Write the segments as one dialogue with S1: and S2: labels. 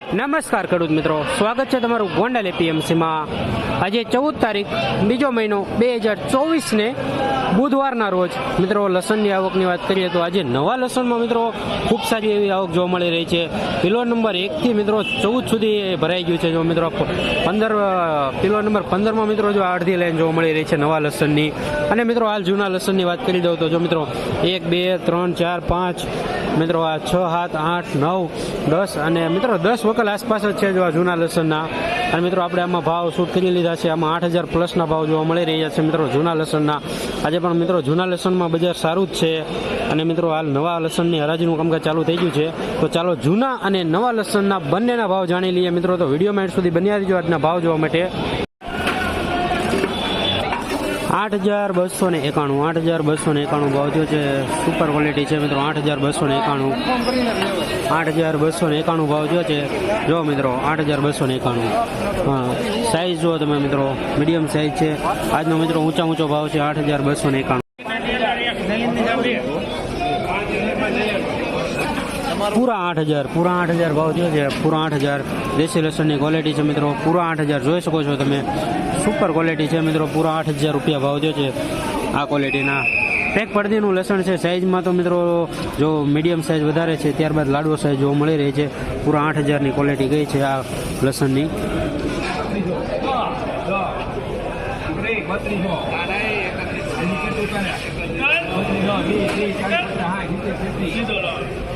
S1: નમસ્કાર ખેડૂત મિત્રો. સ્વાગત છે તમારું ગોંડલ એપીએમસીમાં. આજે ચૌદ તારીખ, બીજો મહિનો, બે હજાર ચોવીસને બુધવારના રોજ. મિત્રો, લસણની આવકની વાત કરીએ તો આજે નવા લસણમાં મિત્રો, ખૂબ સારી એવી આવક જોવા મળી રહી છે. કિલો નંબર એકથી મિત્રો ચૌદ સુધી ભરાઈ ગયું છે. જો મિત્રો, પંદર કિલો નંબર પંદરમાં મિત્રો જો અડધી લાઈન જોવા મળી રહી છે નવા લસણની. અને મિત્રો, હાલ જૂના લસણની વાત કરી દઉં તો જો મિત્રો, એક, બે, ત્રણ, ચાર, પાંચ, મિત્રો આ છ, સાત, આઠ, નવ, દસ અને મિત્રો, દસ વકલ આસપાસ જ છે જો જૂના લસણના. અને મિત્રો આપણે આમાં ભાવ શૂટ કરી લીધા છે. આમાં આઠ હજાર પ્લસના ભાવ જોવા મળી રહ્યા છે મિત્રો જૂના લસણના. આજે પણ મિત્રો જૂના લસણમાં બજાર સારું જ છે. અને મિત્રો હાલ નવા લસણની હરાજીનું કામકાજ ચાલુ થઈ ગયું છે. તો ચાલો જૂના અને નવા લસણના બંનેના ભાવ જાણી લઈએ મિત્રો. તો વીડિયો માઇન્ડ સુધી બન્યા રહીજો આજના ભાવ જોવા માટે. આઠ હજાર બસો ને એકાણું. આઠ હજાર બસો ને એકાણું ભાવ થયો છે સુપર ક્વોલિટી છે મિત્રો. આઠ હજાર બસો ને એકાણું. આઠ હજાર બસો ને એકાણું ભાવ થયો છે જો મિત્રો, આઠ હજાર બસો ને એકાણું. હા સાઇઝ જુઓ તમે મિત્રો. મીડિયમ સાઇઝ છે. આજનો મિત્રો ઊંચા ઊંચો ભાવ છે આઠ હજાર બસો ને એકાણું. પૂરા આઠ હજાર પૂરા આઠ હજાર ભાવ થયો છે. પૂરા આઠ હજાર. દેશી લસણની ક્વોલિટી છે મિત્રો. પૂરા આઠ હજાર જોઈ શકો છો તમે. સુપર ક્વોલિટી છે મિત્રો. પૂરા આઠ હજાર રૂપિયા ભાવ થયો છે આ ક્વોલિટીના પેક પડદીનું લસણ છે. સાઇઝમાં તો મિત્રો જો મીડિયમ સાઇઝ વધારે છે ત્યારબાદ લાડવો સાઇઝ જોવા મળી રહી છે. પૂરા આઠ હજારની ક્વોલિટી ગઈ છે આ લસણની.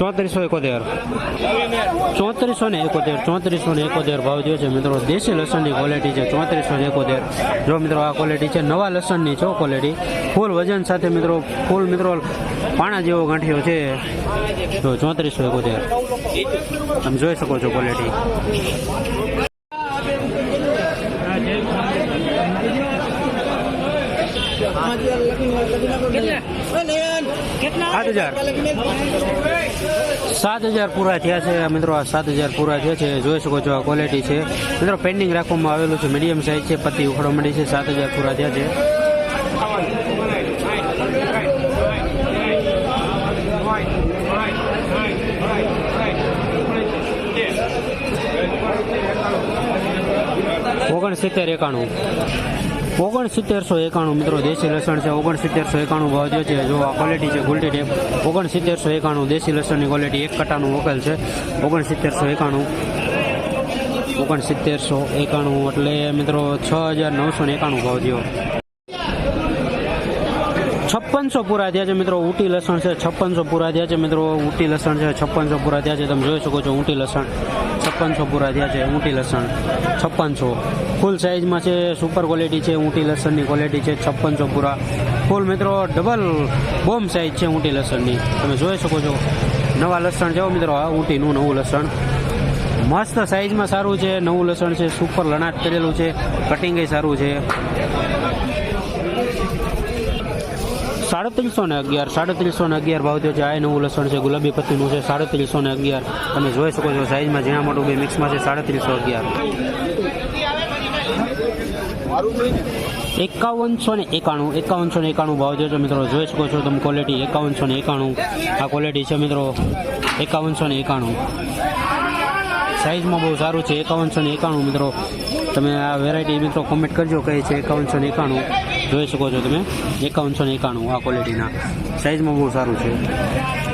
S1: ચોત્રીસો એકોતેર. ચોત્રીસો ને એકોતેર, ચોત્રીસો ને એકોતેર ભાવ જો છે મિત્રો. દેશી લસણની ક્વોલિટી છે ચોત્રીસો ને એકોતેર. જો મિત્રો આ ક્વોલિટી છે, નવા લસણની છો ક્વોલિટી ફૂલ વજન સાથે મિત્રો, ફૂલ મિત્રો પાણા જેવો ગાંઠિયો છે. જો ચોત્રીસો એકોતેર. તમે જોઈ શકો છો ક્વોલિટી સાત હજાર સાત હજાર પૂરા થયા છે મિત્રો. આ સાત હજાર પૂરા થયા છે. જોઈ શકો છો આ ક્વોલિટી છે. મિત્રો પેન્ડિંગ રાખવામાં આવેલું છે. મીડિયમ સાઇઝ છે. પતિ ઉખડવા મળી છે. સાત હજાર પૂરા થયા છે. ઓગણસિત્તેર એકાણું. ઓગણસિત્તેરસો એકાણું મિત્રો, દેશી લસણ છે, ઓગણસિત્તેરસો એકાણું ભાવ જે છે. જો આ ક્વોલિટી છે ગુલટી ટેપ ઓગણસિત્તેરસો એકાણું દેશી લસણની ક્વોલિટી એક કટાનું મોકલ છે. ઓગણસિત્તેરસો એકાણું ઓગણસિત્તેરસો એકાણું, એટલે મિત્રો, છ હજાર નવસો એકાણું ભાવ થયો છપ્પનસો પૂરા થયા છે મિત્રો, ઊટી લસણ છે, છપ્પનસો પૂરા થયા છે મિત્રો, ઊટી લસણ છે, છપ્પનસો પૂરા થયા છે. તમે જોઈ શકો છો, ઊટી લસણ છપ્પનસો પૂરા થયા છે, ઊંટી લસણ છપ્પનસો. ફૂલ સાઇઝમાં છે સુપર ક્વોલિટી છે, ઊંટી લસણની ક્વોલિટી છે, છપ્પનસો પૂરા. ફૂલ મિત્રો ડબલ બોમ્બ સાઇઝ છે ઊંટી લસણની. તમે જોઈ શકો છો, નવા લસણ જાઓ મિત્રો, આ ઊંટીનું નવું લસણ. મસ્ત સાઇઝમાં સારું છે, નવું લસણ છે સુપર લણાટ કરેલું છે કટિંગ સારું છે. સાડત્રીસો ને અગિયાર, સાડત્રીસો ને અગિયાર ભાવ થયો છે. આ નવું લસણ છે, ગુલાબી પત્તીનું છે, સાડત્રીસો ને અગિયાર. તમે જોઈ શકો છો સાઈઝમાં ઝીણા મોટું બે મિક્સમાં છે, સાડત્રીસો અગિયાર. એકાવનસો ને એકાણું, એકાવનસો ને એકાણું ભાવ છે મિત્રો. જોઈ શકો છો તમે ક્વોલિટી એકાવનસો ને એકાણું. આ ક્વોલિટી છે મિત્રો. એકાવનસો ને એકાણું. સાઈઝમાં બહુ સારું છે, એકાવનસો ને એકાણું મિત્રો. તમે આ વેરાયટી મિત્રો કોમેન્ટ કરજો કઈ છે એકાવનસો ને એકાણું. જોઈ શકો છો તમે એકાવનસો ને એકાણું આ ક્વોલિટીના સાઇઝમાં બહુ સારું છે.